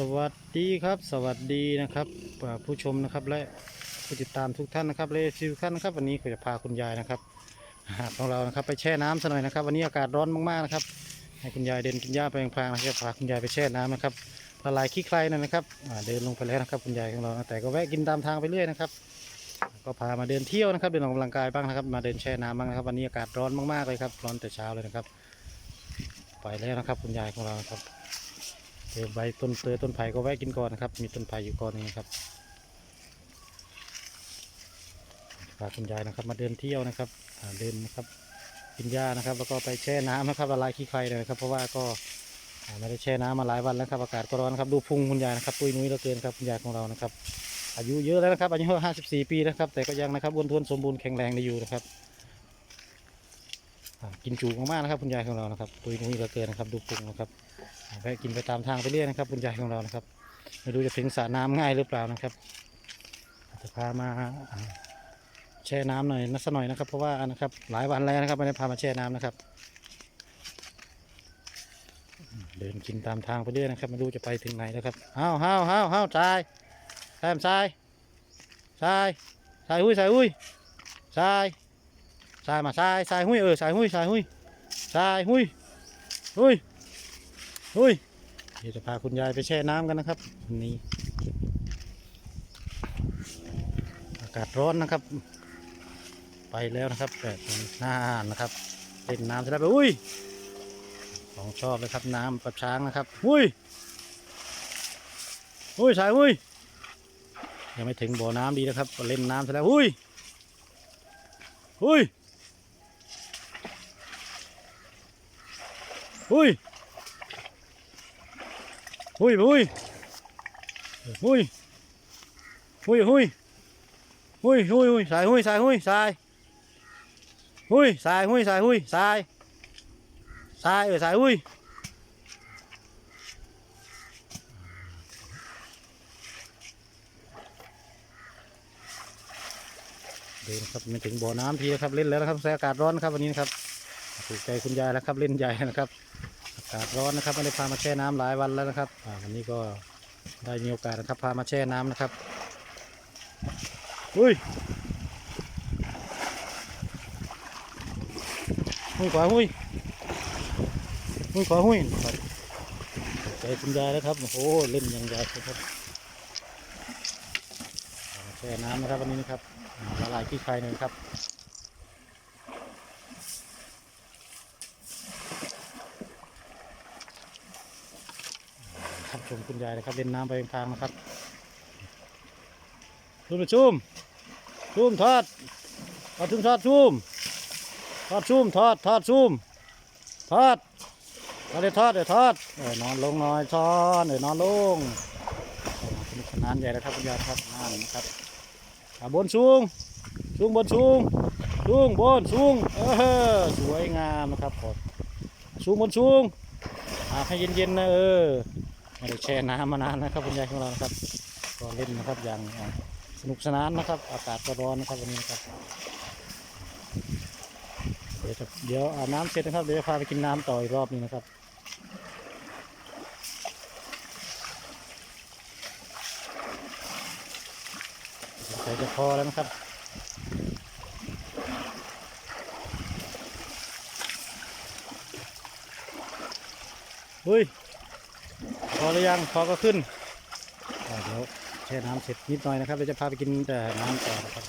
สวัสดีครับสวัสดีนะครับผู้ชมนะครับและผู้ติดตามทุกท่านนะครับและทุกท่านนะครับ วันนี้ก็จะพาคุณยายนะครับของเรานะครับไปแช่น้ำซะหน่อยนะครับ วันนี้อากาศร้อนมากๆนะครับ ให้คุณยายเดินกินหญ้าไปพางๆนะครับพาคุณยายไปแช่น้ำนะครับละลายขี้ใครหน่อยนะครับเดินลงไปแล้วนะครับ คุณยายของเราแต่ก็แวะกินตามทางไปเรื่อยนะครับ ก็พามาเดินเที่ยวนะครับ เดินออกกำลังกายบ้างนะครับ มาเดินแช่น้ำบ้างนะครับ วันนี้อากาศร้อนมากๆเลยครับ ร้อนแต่เช้าเลยนะครับ ไปแล้วนะครับ คุณยายของเราครับ เจอใบต้นเตยต้นไผ่ก็แวะกินก่อนนะครับ มีต้นไผ่อยู่ก่อนนึงครับพาคุณยายนะครับมาเดินเที่ยวนะครับเดินนะครับกินหญ้านะครับ แล้วก็ไปแช่น้ำนะครับละลายขี้ไครเลยนะครับ เพราะว่าก็ไม่ได้แช่น้ำมาหลายวันแล้วครับอากาศก็ร้อนครับดูพุงคุณยายนะครับปุยนุ้ยเหลือเกินครับคุณยายของเรานะครับ อายุเยอะแล้วนะครับอายุ54ปีนะครับ แต่ก็ยังนะครับอ้วนท้วนสมบูรณ์แข็งแรงดีอยู่นะครับกินจูมากๆนะครับคุณยายของเรานะครับปุยนุ้ยเหลือเกินนะครับดูพุงนะครับ แวะกินไปตามทางไปเรื่อยนะครับคุณยายของเรานะครับ ไม่รู้จะถึงสระน้ำง่ายหรือเปล่านะครับจะพามาแช่น้ำหน่อยนักสักหน่อยนะครับ เพราะว่านะครับหลายวันแล้วนะครับไม่ได้พามาแช่น้ำนะครับ เดินกินตามทางไปเรื่อยนะครับ ไม่รู้จะไปถึงไหนนะครับห้าวห้าวห้าวห้าวทรายทรายทรายทรายทรายหุ้ยทรายหุ้ยทรายทรายมาทรายทรายหุ้ยเออทรายหุ้ยทรายหุ้ยทรายหุ้ยหุ้ย อุ้ยเดี๋ยวจะพาคุณยายไปแช่น้ำกันนะครับวันนี้ อากาศร้อนนะครับ ไปแล้วนะครับแต่หน้านนะครับเล่นน้ำเสร็จแล้วไปอุ้ยของชอบเลยครับน้ำกับช้างนะครับอุ้ยอุ้ยสายอุ้ยยังไม่ถึงบ่อน้ำดีนะครับเล่นน้ำเสร็จแล้วอุ้ยอุ้ยอุ้ย หุยหุยหุยหุยหุยหุยหุยหุยสายหุยสายหุยสายหุยสายหุยสายหุยสายสายเออสายหุยเดินครับม่ถึงบ่อน้ำทีนะครับเล่นแล้วนะครับสายอากาศร้อนครับวันนี้นะครับถูกใจคุณยายแล้วครับเล่นใหญ่นะครับากาศร้อนนะครับไม่ได้พามาแช่น้ำหลายวันแล้วนะครับอ่าวันนี้ก็ได้มีโอกาสนะครับพามาแช่น้ำนะครับอุ้ยหุ้ยขวาหุ้ยหุ้ยขวาหุ้ยใจคุณยายแล้วครับโอ้โหเล่นอยังใหญ่ครับแช่น้ำนะครับวันนี้นะครับละลายขี้ใครหน่อยครับ ครับชมคุณยายนะครับเล่นน้ำไปทางนะครับชุ่มชุ่มชุ่มทอดทอดชุ่มทอดชุ่มทอดชุ่มทอดทอดชุ่มทอดเอาเดี๋ยวทอดเดี๋ยวทอดเออนอนลงหน่อยช้อนเดี๋ยนอนลงสนุกสนานใหญ่นะครับคุณยายครับนั่นนะครับอ่าบนสูงสูงบนสูงสูงบนสูงเออสวยงามนะครับผมสูงบนสูงอาให้เย็นๆนะเออ ไม่ได้แช่น้ำมานานนะครับคุณยายของเรานะครับ ก็เล่นนะครับอย่างสนุกสนานนะครับ อากาศก็ร้อนนะครับวันนี้นะครับ เดี๋ยวเดี๋ยวอาบน้ำเสร็จนะครับเดี๋ยวจะพาไปกินน้ำต่ออีกรอบนึงนะครับใส่จะพอแล้วนะครับเฮ้ย พอหรือยังพอก็ขึ้นเดี๋ยวแช่น้ำเสร็จนิดหน่อยนะครับเราจะพาไปกินแต่น้ำต่อนะครับ